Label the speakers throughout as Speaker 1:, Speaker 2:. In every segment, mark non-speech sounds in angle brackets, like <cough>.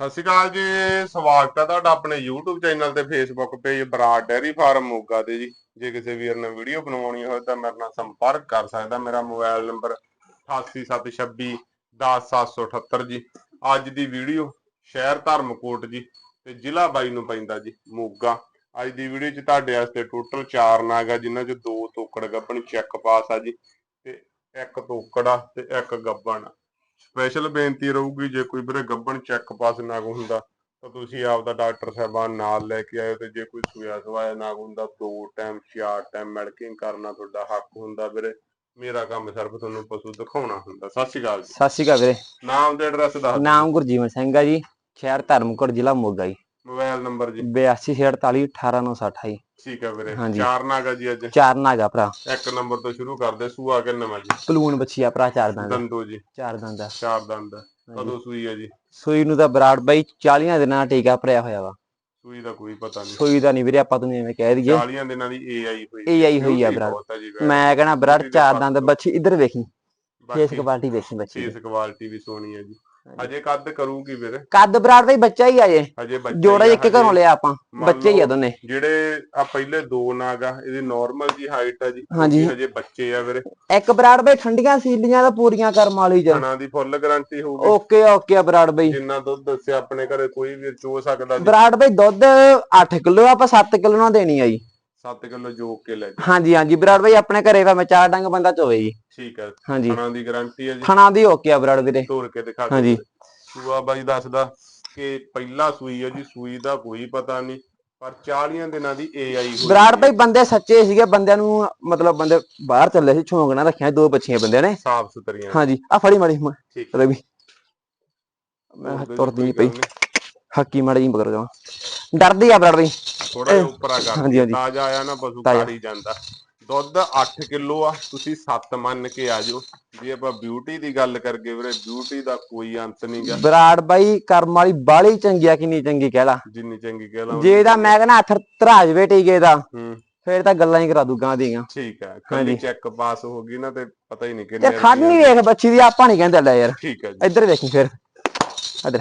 Speaker 1: ਸਤਿ ਸ਼੍ਰੀ ਅਕਾਲ ਜੀ, ਸਵਾਗਤ ਹੈ ਤੁਹਾਡਾ ਆਪਣੇ YouTube ਚੈਨਲ ਤੇ Facebook page Brar dairy farm Moga ਤੇ ਜੀ। ਜੇ ਕਿਸੇ ਵੀਰ ਨੇ ਵੀਡੀਓ ਬਣਵਾਉਣੀ ਹੋਵੇ ਤਾਂ ਮੇਰੇ ਨਾਲ ਸੰਪਰਕ ਕਰ ਸਕਦਾ। ਮੇਰਾ ਮੋਬਾਈਲ ਨੰਬਰ 8876 10778 ਜੀ। ਅੱਜ ਦੀ ਵੀਡੀਓ ਸ਼ਹਿਰ ਧਰਮਕੋਟ ਜੀ ਤੇ ਜ਼ਿਲ੍ਹਾ ਬਾਈ ਨੂੰ ਪੈਂਦਾ ਜੀ, ਮੋਗਾ। ਅੱਜ ਦੀ ਵੀਡੀਓ 'ਚ ਤੁਹਾਡੇ ਵਾਸਤੇ ਟੋਟਲ 4 ਨਾਗ ਆ, ਜਿਨ੍ਹਾਂ 'ਚ ਦੋ ਤੋਕੜ ਗੱਬਣ ਚੈੱਕ ਪਾਸ ਆ ਜੀ ਤੇ ਇੱਕ ਤੋਕੜਾ ਤੇ ਇੱਕ ਗੱਬਣ ਸਪੈਸ਼ਲ ਬੇਨਤੀ ਰਹੂਗੀ ਜੇ ਕੋਈ ਵੀਰੇ ਗੱਬਣ ਚੈੱਕ ਪਾਸ ਨਾਗ ਹੁੰਦਾ ਤਾਂ ਤੁਸੀਂ ਆਪਦਾ ਡਾਕਟਰ ਸਾਹਿਬਾਨ ਨਾਲ ਲੈ ਕੇ ਆਇਓ ਤੇ ਜੇ ਕੋਈ ਸੂਇਆ ਸਵਾਇਆ ਨਾਗ ਹੁੰਦਾ ਦੋ ਟਾਈਮ ਚਾਰ ਟਾਈਮ ਮੈਲਕਿੰਗ ਕਰਨਾ ਤੁਹਾਡਾ ਹੱਕ ਹੁੰਦਾ ਵੀਰੇ। ਮੇਰਾ ਕੰਮ ਸਿਰਫ ਤੁਹਾਨੂੰ ਪਸ਼ੂ ਦਿਖਾਉਣਾ ਹੁੰਦਾ। ਸਤਿ ਸ਼੍ਰੀ ਅਕਾਲ ਜੀ।
Speaker 2: ਸਤਿ ਸ਼੍ਰੀ ਅਕਾਲ ਵੀਰੇ।
Speaker 1: ਨਾਮ ਤੇ ਐਡਰੈਸ ਦੱਸ ਦਿਓ।
Speaker 2: ਨਾਮ ਗੁਰਜੀਵਨ ਸਿੰਘ ਆ ਜੀ ਸ਼ਹਿਰ ਧਰਮਕੋਟ ਜ਼ਿਲ੍ਹਾ ਮੋਗਾ ਜੀ।
Speaker 1: ਮੋਬਾਈਲ ਨੰਬਰ ਜੀ।
Speaker 2: 8248 18928
Speaker 1: ਠੀਕ ਹੈ ਵੀਰੇ।
Speaker 2: ਹਾਂਜੀ।
Speaker 1: ਚਾਰ ਨਾਗ ਆ ਜੀ ਅੱਜ।
Speaker 2: ਚਾਰ ਨਾਗਾ ਭਰਾ।
Speaker 1: ਇੱਕ ਨੰਬਰ ਤੋਂ ਸ਼ੁਰੂ ਕਰਦੇ ਸੂਆ ਕਿੰਨਾ ਵਾ ਜੀ।
Speaker 2: ਪਲੂਣ ਬੱਚੀ ਆ ਭਰਾ ਚਾਰ ਦੰਦ।
Speaker 1: ਦੰਦੋ ਜੀ।
Speaker 2: ਚਾਰ ਦੰਦ ਆ।
Speaker 1: ਚਾਰ ਦੰਦ
Speaker 2: ਹਾਂਜੀ।
Speaker 1: ਕਦੋਂ ਸੂਈ ਹੈ ਜੀ?
Speaker 2: ਸੂਈ ਨੂੰ ਤਾਂ ਬਰਾੜ ਬਾਈ 40 ਦਿਨਾਂ ਦਾ ਟੀਕਾ ਭਰਿਆ ਹੋਇਆ ਵਾ।
Speaker 1: ਸੂਈ ਦਾ ਕੋਈ ਪਤਾ ਨਹੀਂ।
Speaker 2: ਸੂਈ ਦਾ ਨਹੀਂ ਵੀਰੇ ਆਪਾਂ ਤੁਹਾਨੂੰ ਐਵੇਂ ਕਹਿ ਦਈਏ।
Speaker 1: 40 ਦਿਨਾਂ ਦੀ ਹੋਈ
Speaker 2: AI ਹੋਈ ਆ
Speaker 1: Beauty
Speaker 2: ਭਰਾ।
Speaker 1: ਬਹੁਤ ਆ ਜੀ
Speaker 2: ਮੈਂ ਕਹਣਾ ਬਰਾੜ ਚਾਰ ਦੰਦ। ਬੱਚੀ ਇੱਧਰ ਵੇਖੀ। ਫੇਸ
Speaker 1: ਬਾਕੀ
Speaker 2: ਕੁਆਲਿਟੀ ਵੇਖੀ ਬੱਚੀ ਦੀ।
Speaker 1: ਫੇਸ ਕੁਆਲਿਟੀ ਵੀ ਸੋਹਣੀ ਹੈ ਜੀ।
Speaker 2: ਹਾਂਜੀ।
Speaker 1: ਅਜੇ ਕੱਦ ਕਰੂਗੀ ਵੀਰੇ
Speaker 2: ਕੱਦ ਬਰਾੜ ਬਾਈ ਬੱਚਾ ਹੀ ਆ ਜੇ।
Speaker 1: ਅਜੇ ਬੱਚਾ
Speaker 2: ਜੋੜਾ
Speaker 1: ਹੀ
Speaker 2: ਇੱਕ ਘਰੋਂ
Speaker 1: ਹਜੇ।
Speaker 2: ਲਿਆ ਆਪਾਂ। ਬੱਚੇ ਹੀ ਆ ਦੋਨੇ।
Speaker 1: ਜਿਹੜੇ ਆ ਪਹਿਲੇ ਦੋ ਨਾਗ ਇਹਦੀ ਨਾਰਮਲ ਜੀ ਹਾਈਟ ਆ ਜੀ
Speaker 2: ਹਾਂਜੀ।
Speaker 1: ਹਜੇ ਬੱਚੇ ਆ ਵੀਰੇ।
Speaker 2: ਇੱਕ ਬਰਾੜ ਬਾਈ ਠੰਡੀਆਂ ਸੀਲੀਆਂ ਦਾ ਪੂਰੀਆਂ ਕਰਮ ਵਾਲੀ ਚ
Speaker 1: ਖਾਣਾ ਦੀ ਫੁੱਲ ਗਾਰੰਟੀ ਹੋਊਗੀ।
Speaker 2: ਓਕੇ ਓਕੇ ਬਰਾੜ ਬਾਈ।
Speaker 1: ਜਿੰਨਾ ਦੁੱਧ ਦੱਸਿਆ ਆਪਣੇ ਘਰੇ ਕੋਈ ਵੀ ਚੋ ਸਕਦਾ ਜੀ।
Speaker 2: ਬਰਾੜ ਬਾਈ ਦੁੱਧ 8 ਕਿਲੋ ਆਪਾਂ 7 ਕਿਲੋ ਨਾਲ ਦੇਣੀ ਆ ਜੀ।
Speaker 1: 7 ਕਿਲੋ ਜੋਕ ਕੇ ਲੈ ਜੀ
Speaker 2: ਹਾਂਜੀ ਹਾਂਜੀ। ਬਰਾੜ ਬਾਈ ਆਪਣੇ ਘਰੇ ਭਾਵੇਂ ਚਾਰ ਡੰਗ ਬੰਦਾ ਚੋਵੇ ਜੀ।
Speaker 1: ਠੀਕ ਹੈ।
Speaker 2: ਹਾਂਜੀ।
Speaker 1: ਖਾਣਾ ਦੀ ਗਾਰੰਟੀ ਹੈ ਜੀ।
Speaker 2: ਖਾਣਾ ਦੀ ਓਕੇ ਆ ਬਰਾੜ ਵੀਰੇ।
Speaker 1: ਤੋੜ ਕੇ ਦਿਖਾ
Speaker 2: ਹਾਂਜੀ।
Speaker 1: ਸੂਆ ਬਾਈ ਦੱਸਦਾ ਕਿ ਪਹਿਲਾ ਸੂਈ ਹੈ ਜੀ ਸੂਈ ਦਾ ਕੋਈ ਪਤਾ ਨਹੀਂ ਪਰ 40 ਦਿਨਾਂ ਦੀ ਏਆਈ ਹੋਈ
Speaker 2: ਬਰਾੜ ਬਾਈ ਬੰਦੇ ਸੱਚੇ ਸੀਗੇ ਬੰਦਿਆਂ ਨੂੰ ਮਤਲਬ ਬੰਦੇ ਬਾਹਰ ਚੱਲੇ ਸੀ ਛੋਂਕ ਨਾ ਰੱਖਿਆ ਦੋ ਬੱਚੀਆਂ ਬੰਦਿਆਂ ਨੇ।
Speaker 1: ਸਾਫ਼ ਸੁਥਰੀਆਂ।
Speaker 2: ਹਾਂਜੀ। ਆ ਫੜੀ ਮਾੜੀ ਮ- ਰਵੀ ਮੈਂ ਤੁਰਦੀ ਪਈ। ਹੱਕੀ ਮਾੜੀ ਜੀ ਮਗਰ ਜਾਵਾਂ। ਡਰਦੀ ਆ ਬਰਾੜ ਬਾਈ
Speaker 1: ਥੋੜਾ ਜਿਹਾ ਉੱਪਰਾ ਕਰ।
Speaker 2: ਹਾਂਜੀ, ਹਾਂਜੀ।
Speaker 1: ਤਾਜ਼ਾ ਆਇਆ ਨਾ ਪਸ਼ੂ
Speaker 2: ਤਾਜ਼ਾ।
Speaker 1: ਜਾਂਦਾ। ਦੁੱਧ 8 ਕਿਲੋ ਆ ਤੁਸੀਂ 7 ਮੰਨ ਕੇ ਆ ਜਾਓ। ਜੇ ਆਪਾਂ ਬਿਊਟੀ ਦੀ ਗੱਲ ਕਰਗੇ ਵੀਰੇ ਬਿਊਟੀ ਦਾ ਕੋਈ ਅੰਤ ਨਹੀਂਗਾ
Speaker 2: ਬਰਾੜ ਬਾਈ ਕਰਮ ਵਾਲੀ ਬਾਲੀ ਚੰਗੀ ਆ ਕਿੰਨੀ ਚੰਗੀ ਕਹਿ ਲਾ।
Speaker 1: ਜਿੰਨੀ ਚੰਗੀ ਕਹਿ ਲਾਂ
Speaker 2: ਜੇ ਇਹਦਾ ਮੈਂ ਕਹਿੰਦਾ ਹੱਥ ਧਰਾਜ ਟੀਕੇ ਦਾ
Speaker 1: ਹੂੰ।
Speaker 2: ਫੇਰ ਤਾਂ ਗੱਲਾਂ ਹੀ ਕਰਾ ਦੂ ਗਾਂ ਦੀਆਂ।
Speaker 1: ਠੀਕ ਹੈ ਕੱਲੀ। ਚੈੱਕ ਪਾਸ ਹੋ ਗਈ ਨਾ ਤੇ ਪਤਾ ਹੀ ਨਹੀਂ ਕਿੰਨੇ
Speaker 2: ਖੜ ਨਹੀਂ ਵੇਖ ਬੱਚੀ ਦੀ ਆਪਾਂ ਨਹੀਂ ਕਹਿੰਦੇ ਲੈ ਯਾਰ।
Speaker 1: ਠੀਕ ਹੈ ਜੀ।
Speaker 2: ਇੱਧਰ ਵੇਖੀ ਫਿਰ। ਇੱਧਰ।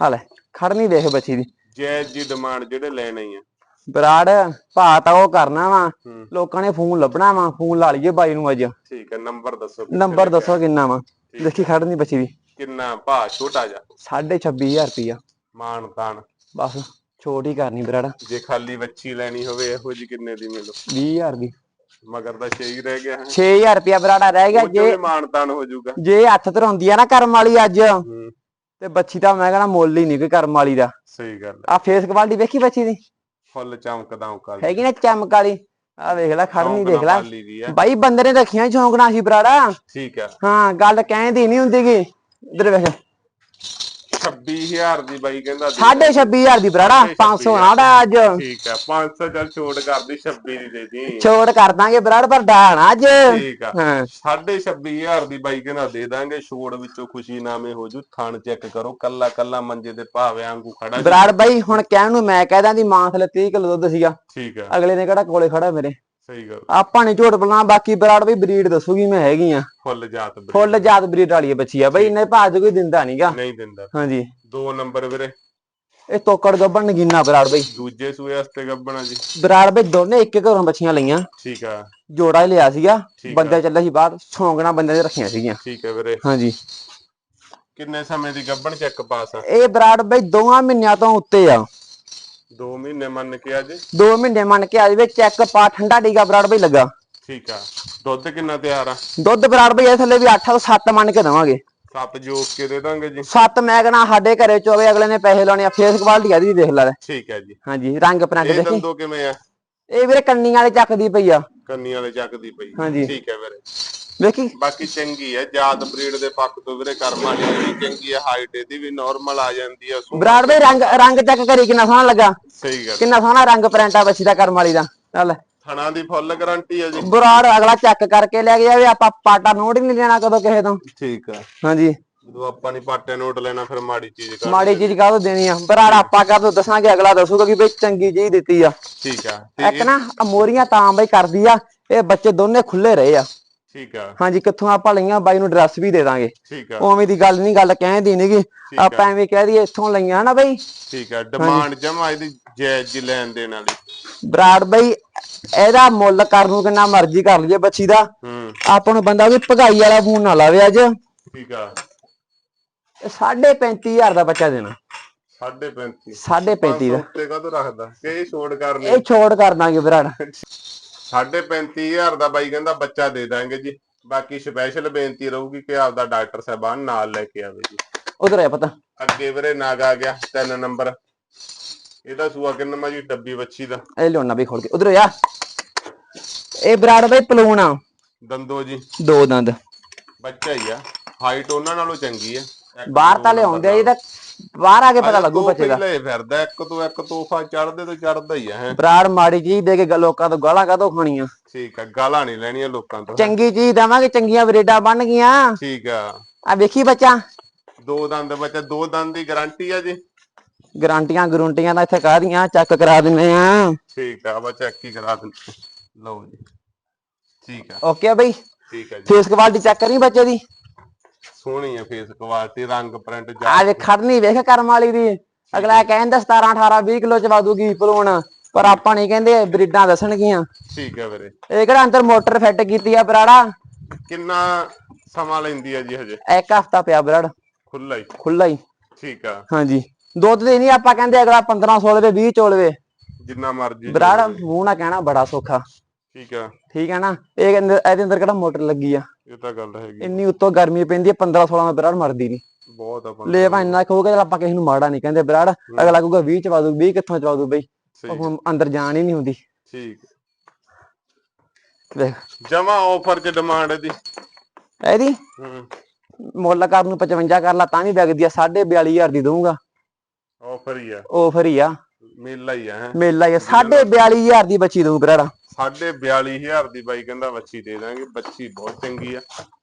Speaker 2: ਆ ਲੈ ਖੜ ਨਹੀਂ ਵੇਖ ਬੱਚੀ ਦੀ।
Speaker 1: ਜੈਜ ਜੀ ਡਿਮਾਂਡ ਜਿਹੜੇ ਲੈਣੇ ਆ।
Speaker 2: ਬਰਾੜ ਭਾ ਤਾਂ ਉਹ ਕਰਨਾ ਵਾ ਲੋਕਾਂ ਨੇ ਫੋਨ ਲੱਭਣਾ ਵਾ ਫੋਨ ਲਾ ਲਈਏ ਬਾਈ ਨੂੰ ਅੱਜ।
Speaker 1: ਠੀਕ ਹੈ ਨੰਬਰ ਦੱਸੋ
Speaker 2: ਨੰਬਰ? ਦੱਸੋ ਕਿੰਨਾ ਵਾ। ਦੇਖੀ ਖੜ ਨਹੀਂ ਬੱਚੀ ਦੀ।
Speaker 1: ਕਿੰਨਾ ਭਾ ਛੋਟਾ ਜਾ
Speaker 2: 26500 ਰੁਪਿਆ
Speaker 1: ਮਾਨ ਤਾਨ
Speaker 2: ਬਸ ਛੋਟੀ ਕਰਨੀ ਬਰਾੜ।
Speaker 1: ਜੇ ਖਾਲੀ ਵੱਛੀ ਲੈਣੀ ਹੋਵੇ ਇਹੋ ਜੀ ਕਿੰਨੇ ਦੀ ਮਿਲੋ?
Speaker 2: 20000 ਦੀ।
Speaker 1: ਮਗਰ ਦਾ ਛੇ ਹੀ ਰਹਿ ਗਿਆ। ਹੈ
Speaker 2: 6000 ਰੁਪਿਆ ਬਰਾੜਾ ਰਹਿ ਗਿਆ ਜੇ
Speaker 1: ਮਾਨ ਤਾਨ ਹੋ ਜਾਊਗਾ।
Speaker 2: ਜੇ ਹੱਥ ਧਰਾਉਂਦੀ ਆ ਨਾ ਕਰਮ ਵਾਲੀ ਅੱਜ। ਤੇ ਬੱਚੀ ਤਾਂ ਮੈਂ ਕਹਿੰਦਾ ਮੁੱਲ ਹੀ ਨਹੀਂ ਕੋਈ ਕਰਮ ਵਾਲੀ ਦਾ।
Speaker 1: ਸਹੀ ਗੱਲ
Speaker 2: ਆ। ਫੇਸ ਕੁਆਲਿਟੀ ਵੇਖੀ ਬੱਚੀ ਦੀ?
Speaker 1: ਫੁੱਲ ਚਮਕਦਾ ਉਕਾ
Speaker 2: ਹੈਗੀ ਨਾ ਚਮਕ ਵਾਲੀ? ਆ ਵੇਖ ਲੈ ਖੜਨੀ ਦੇਖ ਲੈ। ਬਾਈ ਬੰਦੇ ਨੇ ਰੱਖੀਆਂ ਝੌਂਕਣਾ ਸੀ ਬਰਾੜਾ।
Speaker 1: ਠੀਕ ਹੈ
Speaker 2: ਹਾਂ ਗੱਲ ਕਹਿੰਦੀ ਨਹੀਂ ਹੁੰਦੀਗੀ ਇਧਰ ਵੇਖ।
Speaker 1: 26000 ਦੀ ਬਾਈ ਕਹਿੰਦਾ ਦੇ
Speaker 2: ਸਾਢੇ 26000 ਦੀ ਬਰਾੜਾ
Speaker 1: ਸਾਢੇ
Speaker 2: 500
Speaker 1: ਛੱਬੀ
Speaker 2: ਨਾ ਦਾ ਅੱਜ।
Speaker 1: ਠੀਕ ਹੈ 500 ਚੱਲ ਛੋਟ ਕਰਦੀ 26 ਦੀ ਦੇ ਦੀ।
Speaker 2: ਛੋੜ ਕਰ ਦਾਂਗੇ ਬਰਾੜ ਪਰ ਡਾਣਾ ਅੱਜ।
Speaker 1: ਠੀਕ ਆ
Speaker 2: ਹਾਂ।
Speaker 1: ਸਾਢੇ 26000 ਦੀ ਬਾਈ ਕਹਿੰਦਾ ਦੇ ਦਾਂਗੇ ਛੋੜ ਵਿੱਚੋਂ ਖੁਸ਼ੀ ਨਾਮੇ ਹੋ ਜੂ ਥਣ ਚੈੱਕ ਕਰੋ ਕੱਲਾ ਕੱਲਾ ਮੰਜੇ ਦੇ ਭਾਵੇਂ ਵਾਂਗੂ ਖੜਾ ਜੀ।
Speaker 2: ਬਰਾੜ ਬਾਈ ਹੁਣ ਕਹਿਣ ਨੂੰ ਮੈਂ ਕਹਿ ਦਾਂ ਦੀ ਮਾਂ ਥਲੇ 30 ਕਿਲੋ ਦੁੱਧ ਸੀਗਾ।
Speaker 1: ਠੀਕ ਆ।
Speaker 2: ਅਗਲੇ ਨੇ ਕਿਹੜਾ ਕੋਲੇ ਖੜਾ ਮੇਰੇ?
Speaker 1: ਸਹੀ ਗੱਲ।
Speaker 2: ਆਪਾਂ ਨਹੀਂ ਝੋਟ ਬਲਣਾ ਬਾਕੀ ਬਰਾੜ ਬਾਈ ਬਰੀਡ ਦੱਸੂਗੀ ਮੈਂ ਹੈਗੀ ਆ।
Speaker 1: ਫੁੱਲ ਜਾਤ।
Speaker 2: ਫੁੱਲ ਜਾਤ ਬਰੀਡ ਵਾਲੀ ਬੱਚੀ ਆ ਬਾਈ ਇੰਨੇ ਭਾਜ ਕੋਈ ਦਿੰਦਾ ਨਹੀਂਗਾ
Speaker 1: ਨਹੀਂ ਦਿੰਦਾ।
Speaker 2: ਹਾਂਜੀ।
Speaker 1: ਦੋ ਨੰਬਰ ਵੀਰੇ।
Speaker 2: ਇਹ ਤੋਕੜ ਗੱਬਣ ਨਗੀਨਾ ਬਰਾੜ ਬਾਈ।
Speaker 1: ਦੂਜੇ ਸੂਏ ਵਾਸਤੇ ਗੱਬਣਾ ਜੀ।
Speaker 2: ਬਰਾੜ ਬਾਈ ਦੋਨੇ ਇੱਕ ਇੱਕ ਘਰੋਂ ਬੱਚੀਆਂ ਲਈਆਂ।
Speaker 1: ਠੀਕ ਆ।
Speaker 2: ਜੋੜਾ ਹੀ ਲਿਆ ਸੀਗਾ। ਬੰਦੇ ਚੱਲੇ ਸੀ ਬਾਹਰ ਛੌਂਗਣਾ ਬੰਦੇ ਦੇ ਰੱਖੀਆਂ ਸੀਗੀਆਂ।
Speaker 1: ਠੀਕ ਹੈ ਵੀਰੇ।
Speaker 2: ਹਾਂਜੀ।
Speaker 1: ਕਿੰਨੇ ਸਮੇਂ ਦੀ ਗੱਬਣ ਚੈੱਕ ਪਾਸ ਆ?
Speaker 2: ਇਹ ਬਰਾੜ ਬਾਈ ਦੋਵਾਂ ਮਹੀਨਿਆਂ ਤੋਂ ਉੱਤੇ ਆ।
Speaker 1: 2 ਮਹੀਨੇ ਮੰਨ ਕੇ ਅੱਜ
Speaker 2: ਦੋ ਮਹੀਨੇ ਮੰਨ ਕੇ ਆ ਜਾਵੇ ਚੈੱਕ ਪਾ ਠੰਡਾ ਟੀਕਾ ਬਰਾੜ ਬਾਈ ਲੱਗਾ।
Speaker 1: ਠੀਕ ਆ। ਦੁੱਧ ਕਿੰਨਾ ਤਿਆਰ ਆ?
Speaker 2: ਦੁੱਧ ਬਰਾੜ ਬਾਈ ਇਹ ਥੱਲੇ ਵੀ 8 ਤੋਂ 7 ਮੰਨ ਕੇ ਦਵਾਂਗੇ।
Speaker 1: ਸੱਤ ਜੋਕ ਕੇ ਦੇ ਦਾਂਗੇ ਜੀ।
Speaker 2: 7 ਮੈਂ ਕਹਣਾ ਸਾਡੇ ਘਰੇ ਚੋਵੇ ਅਗਲੇ ਨੇ ਪੈਸੇ ਲਾਉਣੇ ਆ ਫੇਸ ਕੁਆਲਿਟੀ ਆ ਦੀ ਦੇਖ ਲੈ।
Speaker 1: ਠੀਕ ਹੈ ਜੀ।
Speaker 2: ਹਾਂਜੀ ਰੰਗ ਪਰੰਗ
Speaker 1: ਇਹ
Speaker 2: ਦੇਖੀ।
Speaker 1: ਦੰਦੋ ਕਿਵੇਂ ਆ?
Speaker 2: ਇਹ ਵੀਰੇ ਕੰਨੀ ਵਾਲੇ ਚੱਕਦੀ ਪਈ ਆ।
Speaker 1: ਕੰਨੀ ਵਾਲੇ ਚੱਕਦੀ ਪਈ।
Speaker 2: ਹਾਂਜੀ।
Speaker 1: ਠੀਕ ਹੈ ਵੀਰੇ।
Speaker 2: ਵੇਖੀ?
Speaker 1: ਬਾਕੀ ਚੰਗੀ ਹੈ ਜਾਤ ਬਰੀਡ ਦੇ ਪੱਖ ਤੋਂ ਵੀਰੇ ਕਰਮ ਵੀ ਚੰਗੀ ਹੈ ਹਾਈਟ ਇਹਦੀ ਵੀ ਨਾਰਮਲ ਆ ਜਾਂਦੀ ਹੈ
Speaker 2: ਬਰਾੜ ਬਾਈ ਰੰਗ ਰੰਗ ਚੱਕ ਕਰੀ ਕਿੰਨਾ ਸੋਹਣਾ ਲੱਗਾ?
Speaker 1: ਸਹੀ ਗੱਲ।
Speaker 2: ਕਿੰਨਾ ਸੋਹਣਾ ਰੰਗ ਪ੍ਰਿੰਟ ਆ ਬੱਚੀ ਦਾ ਕਰਮ ਵਾਲੀ ਦਾ। ਚੱਲ।
Speaker 1: ਥਣਾ ਦੀ ਫੁੱਲ ਗਾਰੰਟੀ ਹੈ ਜੀ।
Speaker 2: ਬਰਾੜ ਅਗਲਾ ਚੈੱਕ ਕਰਕੇ ਲੈ ਕੇ ਜਾਵੇ ਆਪਾਂ ਪਾਟਾ ਨੋਟ ਹੀ ਨਹੀਂ ਲੈਣਾ ਕਦੋਂ ਕਿਸੇ ਤੋਂ।
Speaker 1: ਠੀਕ ਹੈ
Speaker 2: ਹਾਂਜੀ।
Speaker 1: ਜਦੋਂ ਆਪਾਂ ਨਹੀਂ ਪਾਟੇ ਨੋਟ ਲੈਣਾ ਫਿਰ ਮਾੜੀ ਚੀਜ਼ ਕਰ
Speaker 2: ਮਾੜੀ ਚੀਜ਼ ਕਾਹਦੋਂ ਦੇਣੀ ਆ? ਬਰਾੜ ਆਪਾਂ ਕਰ ਦੋ ਦੱਸਾਂਗੇ? ਅਗਲਾ ਦੱਸੂਗਾ ਕਿ ਬਈ ਚੰਗੀ ਚੀਜ਼ ਦਿੱਤੀ ਆ।
Speaker 1: ਠੀਕ ਤੇ
Speaker 2: ਇੱਕ ਨਾ ਮੋਰੀਆਂ ਤਾਂ ਬਈ ਕਰਦੀ ਆ ਇਹ ਬੱਚੇ ਦੋਨੇ ਖੁੱਲੇ ਰਹੇ ਆ।
Speaker 1: ਠੀਕ ਆ।
Speaker 2: ਹਾਂਜੀ ਕਿੱਥੋਂ ਆਪਾਂ ਲਈਆਂ ਬਾਈ ਨੂੰ ਐਡਰੈਸ ਵੀ ਦੇ ਦਾਂਗੇ।
Speaker 1: ਠੀਕ ਆ।
Speaker 2: ਉਵੇਂ ਦੀ ਗੱਲ ਨਹੀਂ ਗੱਲ
Speaker 1: ਠੀਕ ਆ।
Speaker 2: ਆਪਾਂ ਐਵੇਂ ਕਹਿ ਦਈਏ ਇੱਥੋਂ ਲਈਆਂ ਨਾ ਬਾਈ।
Speaker 1: ਠੀਕ ਆ ਡਿਮਾਂਡ ਜਮਾ ਇਹਦੀ ਜਾਇਜ਼ ਜੀ ਲੈਣ ਦੇਣ ਵਾਲੀ।
Speaker 2: ਬਰਾੜ ਬਾਈ ਇਹਦਾ ਮੁੱਲ ਕਰਨ ਨੂੰ ਕਿੰਨਾ ਮਰਜ਼ੀ ਕਰ ਲਈਏ ਬੱਚੀ ਦਾ।
Speaker 1: ਹੂੰ।
Speaker 2: ਆਪਾਂ ਨੂੰ ਬੰਦਾ ਵੀ ਭਗਾਈ ਵਾਲਾ ਫੋਨ ਨਾ ਲਾਵੇ ਅੱਜ।
Speaker 1: ਠੀਕ ਆ।
Speaker 2: ਇਹ ਸਾਢੇ 35000 ਦਾ ਬੱਚਾ ਦੇਣਾ।
Speaker 1: 35
Speaker 2: ਸਾਢੇ 35 ਦਾ।
Speaker 1: ਉੱਤੇ ਕਦੋਂ ਰੱਖਦਾ? ਕਿ ਇਹ ਛੋੜ ਕਰਨੀ
Speaker 2: ਇਹ ਛੋੜ ਕਰ ਦਾਂਗੇ ਬਰਾੜ।
Speaker 1: ਸਾਢੇ <laughs> 35000 ਦਾ ਬਾਈ ਕਹਿੰਦਾ ਬੱਚਾ ਦੇ ਦਾਂਗੇ ਜੀ। ਬਾਕੀ ਸਪੈਸ਼ਲ ਬੇਨਤੀ ਰਹੂਗੀ ਕਿ ਆਪਦਾ ਡਾਕਟਰ ਸਾਹਿਬਾਨ ਨਾਲ ਲੈ ਕੇ ਆਵੇ ਜੀ।
Speaker 2: ਉਧਰ ਆ ਪਤਾ।
Speaker 1: ਅੱਗੇ ਵੀਰੇ ਨਾਗ ਆ ਗਿਆ ਤਿੰਨ ਨੰਬਰ। ਇਹਦਾ ਸੂਆ ਕਿੰਨਾ ਜੀ ਡੱਬੀ ਬੱਚੀ ਦਾ।
Speaker 2: ਇਹ ਲਿਆਉਣਾ ਵੀ ਖੋਲ ਕੇ। ਉਧਰ ਆ ਇਹ ਬਰਾੜ ਬਾਈ ਪਲੂਣ।
Speaker 1: ਦੰਦੋ ਜੀ।
Speaker 2: ਦੋ ਦੰਦ।
Speaker 1: ਬੱਚਾ ਹੀ ਆ। ਹਾਈਟ ਉਹਨਾਂ ਨਾਲੋਂ ਚੰਗੀ ਆ।
Speaker 2: ਬਾਹਰ
Speaker 1: ਦੋ
Speaker 2: ਤਾਂ ਲਿਆਉਂਦੇ ਆ ਇਹਦਾ ਬਾਹਰ ਆ ਕੇ ਪਤਾ। ਲੱਗੂ
Speaker 1: ਦੋ
Speaker 2: ਬੱਚੇ ਦਾ।
Speaker 1: ਪਹਿਲੇ ਫਿਰਦਾ ਇੱਕ ਤੋਂ ਇੱਕ ਤੋਹਫਾ ਚੜਦੇ ਤੋਂ ਚੜਦਾ ਹੀ ਆ ਹੈ।
Speaker 2: ਬਰਾੜ ਮਾੜੀ ਚੀਜ਼ ਦੇ ਕੇ ਲੋਕਾਂ ਤੋਂ ਗਾਲਾਂ ਕਾਹਤੋਂ ਖਾਣੀਆਂ?
Speaker 1: ਠੀਕ ਆ ਗਾਲਾਂ ਨਹੀਂ ਲੈਣੀਆਂ ਲੋਕਾਂ ਤੋਂ
Speaker 2: ਚੰਗੀ ਚੀਜ਼ ਦੇਵਾਂਗੇ ਚੰਗੀਆਂ ਬਰੇਡਾਂ ਬਣ ਗਈਆਂ।
Speaker 1: ਠੀਕ ਆ।
Speaker 2: ਆ ਵੇਖੀ ਬੱਚਾ।
Speaker 1: ਦੋ ਦੰਦ ਬੱਚਾ ਦੋ ਦੰਦ ਦੀ ਗਾਰੰਟੀ ਆ ਜੀ।
Speaker 2: ਗਰੰਟੀਆਂ ਗਰੰਟੀਆਂ ਤਾਂ ਇੱਥੇ ਕਾਹਦੀਆਂ ਚੈੱਕ ਕਰਾ ਦਿੰਨੇ ਆ।
Speaker 1: ਠੀਕ ਆ ਬੱਚਾ ਚੈੱਕ ਹੀ ਕਰਾ ਦਿੰਦੇ ਲਓ ਜੀ। ਠੀਕ ਆ।
Speaker 2: ਓਕੇ ਬਈ।
Speaker 1: ਠੀਕ ਆ ਜੀ।
Speaker 2: ਫੇਸ ਕੁਆਲਿਟੀ ਚੈੱਕ ਕਰੀ ਬੱਚੇ ਦੀ?
Speaker 1: ਸੋਹਣੀ ਆ ਫੇਸ ਕੁਆਲਿਟੀ ਰੰਗ ਪ੍ਰਿੰਟ
Speaker 2: ਆ ਵੇ ਖੜਨੀ ਵੇਖ ਕਰਮ ਵਾਲੀ ਦੀ। ਅਗਲਾ ਕਹਿੰਦਾ 17 18 20 ਕਿਲੋ ਚ ਵਾਦੂਗੀ ਪਲੂਣ ਪਰ ਆਪਾਂ ਨਹੀਂ ਕਹਿੰਦੇ ਬਰੀਡਾਂ ਦੱਸਣਗੀਆਂ।
Speaker 1: ਠੀਕ ਆ ਵੀਰੇ।
Speaker 2: ਇਹ ਕਿਹੜਾ ਅੰਦਰ ਮੋਟਰ ਫਿੱਟ ਕੀਤੀ ਆ ਬਰਾੜਾ?
Speaker 1: ਕਿੰਨਾ ਸਮਾਂ ਲੈਂਦੀ ਆ ਜੀ ਹਜੇ?
Speaker 2: ਇੱਕ ਹਫਤਾ ਪਿਆ ਬਰਾੜ।
Speaker 1: ਖੁੱਲਾ ਹੀ।
Speaker 2: ਖੁੱਲਾ ਹੀ।
Speaker 1: ਠੀਕ ਆ।
Speaker 2: ਹਾਂਜੀ। ਦੁੱਧ ਦੇ ਨਹੀਂ ਆਪਾਂ ਕਹਿੰਦੇ ਅਗਲਾ 15 16 20 ਚੋਲਵੇ
Speaker 1: ਜਿੰਨਾ ਮਰਜ਼ੀ
Speaker 2: ਬਰਾੜ ਮੂੰਹ ਨਾ ਕਹਿਣਾ ਬੜਾ ਸੌਖਾ।
Speaker 1: ਠੀਕ ਆ।
Speaker 2: ਠੀਕ ਹੈ ਨਾ? ਇਹ ਕਹਿੰਦੇ ਇਹਦੇ ਅੰਦਰ ਕਿਹੜਾ ਮੋਟਰ ਲੱਗੀ ਆ?
Speaker 1: ਇਹ ਤਾਂ ਗੱਲ ਹੈਗੀ
Speaker 2: ਇੰਨੀ ਉੱਤੋਂ ਗਰਮੀ ਪੈਂਦੀ ਆ 15 16 ਦਾ ਬਰਾੜ ਮਰਦੀ ਨਹੀਂ
Speaker 1: ਬਹੁਤ ਆਪਾਂ
Speaker 2: ਲੈ ਭਾਂ ਇੰਨਾ ਕਹੂਗਾ ਚਲ ਆਪਾਂ ਕਿਸੇ ਨੂੰ ਮਾੜਾ ਨਹੀਂ ਕਹਿੰਦੇ ਬਰਾੜ। ਅਗਲਾ ਕਹੂਗਾ 20 ਚਵਾ ਦੂ 20 ਕਿੱਥੋਂ ਚਵਾ ਦੂ ਬਈ? ਉਹ ਹੁਣ ਅੰਦਰ ਜਾਣ ਹੀ ਨਹੀਂ ਹੁੰਦੀ।
Speaker 1: ਠੀਕ।
Speaker 2: ਵੇਖ
Speaker 1: ਜਮਾ ਆਫਰ ਚ ਡਿਮਾਂਡ ਦੀ
Speaker 2: ਇਹਦੀ?
Speaker 1: ਹੂੰ।
Speaker 2: ਮੁੱਲ ਕਰ ਨੂੰ 55 ਕਰ ਲਾ ਤਾਂ ਵੀ ਵਿਕਦੀ ਆ 42500 ਦੀ ਦਊਂਗਾ।
Speaker 1: ਆਫਰ ਹੀ ਆ।
Speaker 2: ਆਫਰ ਹੀ ਆ।
Speaker 1: ਮੇਲਾ ਹੀ ਆ ਹੈ।
Speaker 2: ਮੇਲਾ ਹੀ 42500 ਦੀ ਬੱਚੀ ਦਊਂ ਬਰਾੜਾ
Speaker 1: ਸਾਢੇ 42000 ਦੀ ਬਾਈ ਕਹਿੰਦਾ ਬੱਚੀ ਦੇ ਦਾਂਗੇ। ਬੱਚੀ ਬਹੁਤ ਚੰਗੀ ਆ।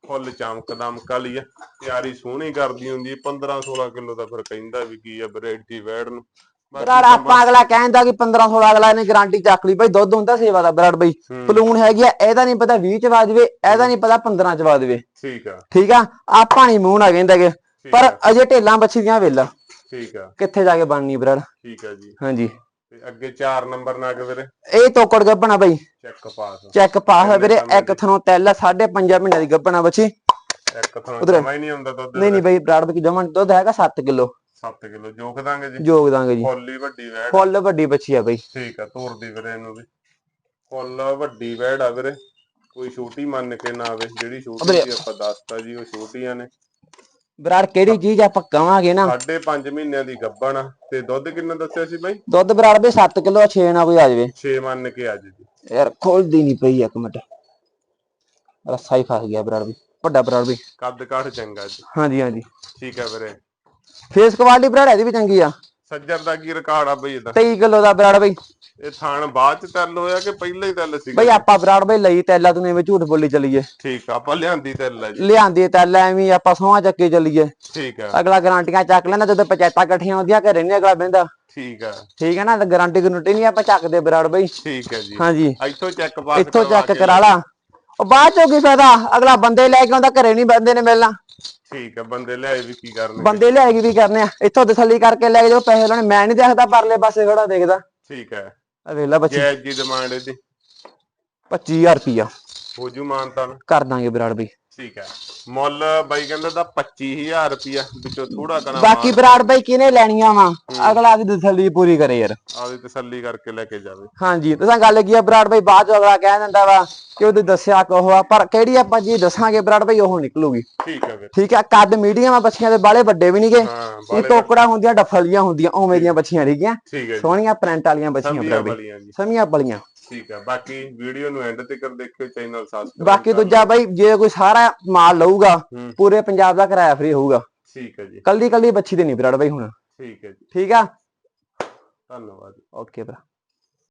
Speaker 1: ਫੁੱਲ ਚਮਕ ਦਮਕ ਵਾਲੀ ਆ। ਤਿਆਰੀ ਸੋਹਣੀ ਕਰਦੀ ਹੁੰਦੀ 15 16 ਕਿਲੋ ਦਾ ਫਿਰ ਕਹਿੰਦਾ ਵੀ ਕੀ ਆ ਬਰੇਡੀ ਵੈੜ ਨੂੰ। ਬਾਕੀ
Speaker 2: ਬਰਾੜ ਆਪਾਂ ਅਗਲਾ ਕਹਿੰਦਾ ਕਿ 15 16 ਅਗਲਾ ਇਹਨੇ ਗਾਰੰਟੀ ਚੱਕ ਲਈ। ਬਈ ਦੁੱਧ ਹੁੰਦਾ ਸੇਵਾ ਦਾ ਬਰਾੜ ਬਈ। ਪਲੂਣ ਹੈਗੀ ਆ ਇਹਦਾ ਨਹੀਂ ਪਤਾ 20 ਚ ਵਾ ਦੇਵੇ ਇਹਦਾ ਨਹੀਂ ਪਤਾ 15 ਚ ਵਾ ਦੇਵੇ
Speaker 1: ਠੀਕ ਆ।
Speaker 2: ਠੀਕ ਆ? ਆਪਾਂ ਨਹੀਂ ਮੂੰਹ ਨਾ ਕਹਿੰਦਾਗੇ ਪਰ
Speaker 1: ਆ।
Speaker 2: ਅਜੇ ਢੇਲਾਂ ਬੱਚੀ ਦੀਆਂ ਵੇਲਾ।
Speaker 1: ਠੀਕ ਆ।
Speaker 2: ਕਿੱਥੇ ਜਾ ਕੇ ਬਣਨੀ ਬਰਾੜ
Speaker 1: ਠੀਕ ਆ ਜੀ।
Speaker 2: ਹਾਂਜੀ।
Speaker 1: ਤੇ ਅੱਗੇ 4 ਨੰਬਰ ਨਾ ਕੇ ਵੀਰੇ।
Speaker 2: ਇਹ ਤੋਕੜ ਗੱਬਣਾ ਬਈ।
Speaker 1: ਚੈੱਕ ਪਾਸ
Speaker 2: ਚੈੱਕ ਪਾਸ ਆ ਵੀਰੇ। ਇੱਕ ਥਣੋਂ ਤੈਲ 5.5 ਮਹੀਨਿਆਂ ਦੀ ਗੱਬਣਾ ਬੱਚੀ।
Speaker 1: ਇੱਕ ਥਾਂ
Speaker 2: ਉਧਰ।
Speaker 1: ਜਮਾ ਹੀ ਨਹੀਂ ਹੁੰਦਾ ਦੁੱਧ
Speaker 2: ਨਹੀਂ ਨਹੀਂ ਬਈ ਬਰਾੜ ਵਿੱਚ ਜਮਨ ਦੁੱਧ ਹੈਗਾ 7 ਕਿਲੋ।
Speaker 1: 7 ਕਿਲੋ। ਜੋਖ ਦਾਂਗੇ ਜੀ।
Speaker 2: ਜੋਗ ਦਾਂਗੇ ਜੀ।
Speaker 1: ਫੁੱਲ ਹੀ ਵੱਡੀ ਵੈੜ
Speaker 2: ਫੁੱਲ ਵੱਡੀ ਬੱਚੀ ਆ ਬਈ।
Speaker 1: ਠੀਕ ਆ ਤੋਰਦੀ ਵੀਰੇ ਇਹਨੂੰ ਵੀ। ਫੁੱਲ ਵੱਡੀ ਵੈੜ ਆ ਵੀਰੇ। ਕੋਈ ਛੋਟੀ ਮੰਨ ਕੇ ਨਾ ਆਵੇ। ਜਿਹੜੀ ਛੋਟੀ ਆਪਾਂ ਦੱਸਤਾ ਜੀ ਉਹ ਛੋਟੀਆਂ ਨੇ।
Speaker 2: ਬਰਾੜ ਕਿਹੜੀ ਚੀਜ਼ ਆਪਾਂ ਕਵਾਂਗੇ ਨਾ?
Speaker 1: ਸਾਢੇ 5 ਮਹੀਨਿਆਂ ਦੀ ਗੱਭਣ ਆ। ਤੇ ਦੁੱਧ ਕਿੰਨਾ ਦੱਸਿਆ ਸੀ ਬਾਈ?
Speaker 2: ਦੁੱਧ ਬਰਾੜ ਬਈ 7 ਕਿਲੋ 6 ਨਾ ਕੋਈ ਆ ਜਾਵੇ।
Speaker 1: 6 ਮੰਨ ਕੇ ਅੱਜ ਜੀ
Speaker 2: ਯਾਰ ਖੋਲਦੀ ਨਹੀਂ ਪਈ ਇੱਕ ਮਿੰਟ। ਰੱਸਾ ਹੀ ਫਸ ਗਿਆ ਬਰਾੜ ਵੀ ਵੱਡਾ ਬਰਾੜ ਵੀ।
Speaker 1: ਕੱਦ ਕਾਠ ਚੰਗਾ ਜੀ।
Speaker 2: ਹਾਂਜੀ ਹਾਂਜੀ।
Speaker 1: ਠੀਕ ਆ ਵੀਰੇ।
Speaker 2: ਫੇਸ ਕੁਆਲਿਟੀ ਬਰਾੜ ਇਹਦੀ ਵੀ ਚੰਗੀ ਆ।
Speaker 1: ਸੱਜਰ ਦਾ ਕੀ ਰਿਕਾਰਡ ਆ ਬਈ ਇਹਦਾ?
Speaker 2: 23 ਕਿਲੋ ਦਾ ਬਰਾੜ ਬਈ।
Speaker 1: ਇਹ ਥਾਣ ਬਾਅਦ ਚ ਤੈਲ ਹੋਇਆ ਕਿ ਪਹਿਲਾਂ ਹੀ ਤੈਲ ਸੀ
Speaker 2: ਬਈ ਆਪਾਂ ਬਰਾੜ ਬਈ ਲਈ ਤੈਲਾ ਤੂੰ ਐਵੇਂ ਝੂਠ ਬੋਲੀ ਚੱਲੀਏ।
Speaker 1: ਠੀਕ ਆ ਆਪਾਂ ਲਿਆਂਦੀ ਤੈਲ ਆ ਜੀ।
Speaker 2: ਲਿਆਂਦੀ ਤੈਲਾ ਐਵੇਂ ਆਪਾਂ ਸੋਹਾਂ ਚੱਕੇ ਚੱਲੀਏ।
Speaker 1: ਠੀਕ ਆ।
Speaker 2: ਅਗਲਾ ਗਾਰੰਟੀਆਂ ਚੱਕ ਲੈਂਦਾ ਜਦੋਂ ਪੰਚਾਇਤਾਂ ਇਕੱਠੀਆਂ ਹੁੰਦੀਆਂ ਘਰੇ ਨਹੀਂ ਅਗਲਾ ਬਹਿੰਦਾ।
Speaker 1: ਠੀਕ ਆ।
Speaker 2: ਠੀਕ ਹੈ ਨਾ ਗਾਰੰਟੀ ਗਰੰਟੀ ਨਹੀਂ ਆਪਾਂ ਚੱਕਦੇ ਬਰਾੜ ਬਈ।
Speaker 1: ਠੀਕ ਹੈ ਜੀ।
Speaker 2: ਹਾਂਜੀ।
Speaker 1: ਇੱਥੋਂ ਚੈੱਕ ਪਾਸ
Speaker 2: ਇੱਥੋਂ ਚੈੱਕ
Speaker 1: ਕੇ
Speaker 2: ਕਰਾ ਲਾ। ਉਹ ਬਾਅਦ ਚੋਂ ਕੀ ਫਾਇਦਾ? ਅਗਲਾ ਬੰਦੇ ਲੈ ਕੇ ਆਉਂਦਾ ਘਰੇ ਨਹੀਂ ਬੰਦੇ ਨੇ ਮਿਲਣਾ।
Speaker 1: ਠੀਕ ਆ ਬੰਦੇ ਲਿਆਏ ਵੀ ਕੀ ਕਰਨਗੇ?
Speaker 2: ਬੰਦੇ ਲਿਆਏਗੀ ਵੀ ਕਰਨੇ ਆ? ਇੱਥੋਂ ਤਸੱਲੀ ਕਰਕੇ ਲੈ ਕੇ ਜਾਓ ਪੈਸੇ ਲਾਉਣੇ। ਮੈਂ ਨਹੀਂ ਦੇਖਦਾ ਪਰਲੇ ਪਾਸੇ ਖੜਾ ਦੇਖਦਾ।
Speaker 1: ਠੀਕ ਹੈ
Speaker 2: ਆ ਵੇਖ ਲੈ ਬੱਚੀ
Speaker 1: ਜੈ ਜੀ ਡਿਮਾਂਡ ਇਹਦੀ।
Speaker 2: 25000 ਰੁਪਿਆ
Speaker 1: ਹੋ ਜੂ ਮਾਨਤਾ
Speaker 2: ਕਰ ਦਾਂਗੇ ਬਰਾੜ ਬਈ।
Speaker 1: ਠੀਕ ਹੈ। ਮੁੱਲ ਬਾਈ ਕਹਿੰਦਾ ਤਾਂ 25000 ਰੁਪਿਆ ਵਿੱਚੋਂ ਥੋੜਾ ਕਣਾ
Speaker 2: ਬਾਕੀ ਬਰਾੜ ਬਈ ਕਿਨੇ ਲੈਣੀਆਂ ਵਾ? ਅਗਲਾ ਦੀ ਤਸੱਲੀ ਪੂਰੀ ਕਰੇ ਯਾਰ।
Speaker 1: ਆਦੀ ਤਸੱਲੀ ਕਰਕੇ ਲੈ ਕੇ ਜਾਵੇ।
Speaker 2: ਹਾਂਜੀ ਤੁਸੀਂ ਗੱਲ ਕੀ ਆ ਬਰਾੜ ਬਈ ਬਾਅਦ ਚ ਅਗਲਾ ਕਹਿ ਦਿੰਦਾ ਵਾ ਕਿ ਉਹਦੇ ਦੱਸਿਆ ਕੋ ਆ ਪਰ ਕਿਹੜੀ ਆਪਾਂ ਜੀ ਦੱਸਾਂਗੇ ਬਰਾੜ ਬਈ ਉਹ ਨਿਕਲੂਗੀ।
Speaker 1: ਠੀਕ ਹੈ ਫਿਰ।
Speaker 2: ਠੀਕ ਆ ਕੱਦ ਮੀਡੀਅਮ ਆ ਬੱਚੀਆਂ ਦੇ ਬਾਲੇ ਵੱਡੇ ਵੀ ਨਹੀਂਗੇ। ਇਹ ਟੋਕੜਾ ਹੁੰਦੀਆਂ ਡਫਲੀਆਂ ਹੁੰਦੀਆਂ ਉਵੇਂ ਦੀਆਂ ਬੱਚੀਆਂ ਰਹੀਆਂ ਸੋਹਣੀਆਂ ਪ੍ਰਿੰਟ ਵਾਲੀਆਂ ਬੱਚੀਆਂ ਬਰਾੜ ਬਈ। ਸਮੀਆਂ ਬਲੀਆਂ
Speaker 1: ਠੀਕ ਹੈ ਬਾਕੀ ਵੀਡੀਓ ਨੂੰ ਐਂਡ ਤੱਕ ਦੇਖਿਓ ਚੈਨਲ ਸਬਸਕ੍ਰਾਈਬ
Speaker 2: ਬਾਕੀ ਦੂਜਾ ਬਈ ਜੇ ਕੋਈ ਸਾਰਾ ਮਾਲ ਲਊਗਾ। ਪੂਰੇ ਪੰਜਾਬ ਦਾ ਕਿਰਾਇਆ ਫ੍ਰੀ ਹੋਊਗਾ।
Speaker 1: ਠੀਕ ਹੈ ਜੀ।
Speaker 2: ਕੱਲੀ ਕੱਲੀ ਬੱਚੀ ਦੇ ਨਹੀਂ ਬਰਾੜ ਬਈ ਹੁਣ।
Speaker 1: ਠੀਕ ਹੈ ਜੀ।
Speaker 2: ਠੀਕ ਆ?
Speaker 1: ਧੰਨਵਾਦ
Speaker 2: ਓਕੇ ਭਰਾ।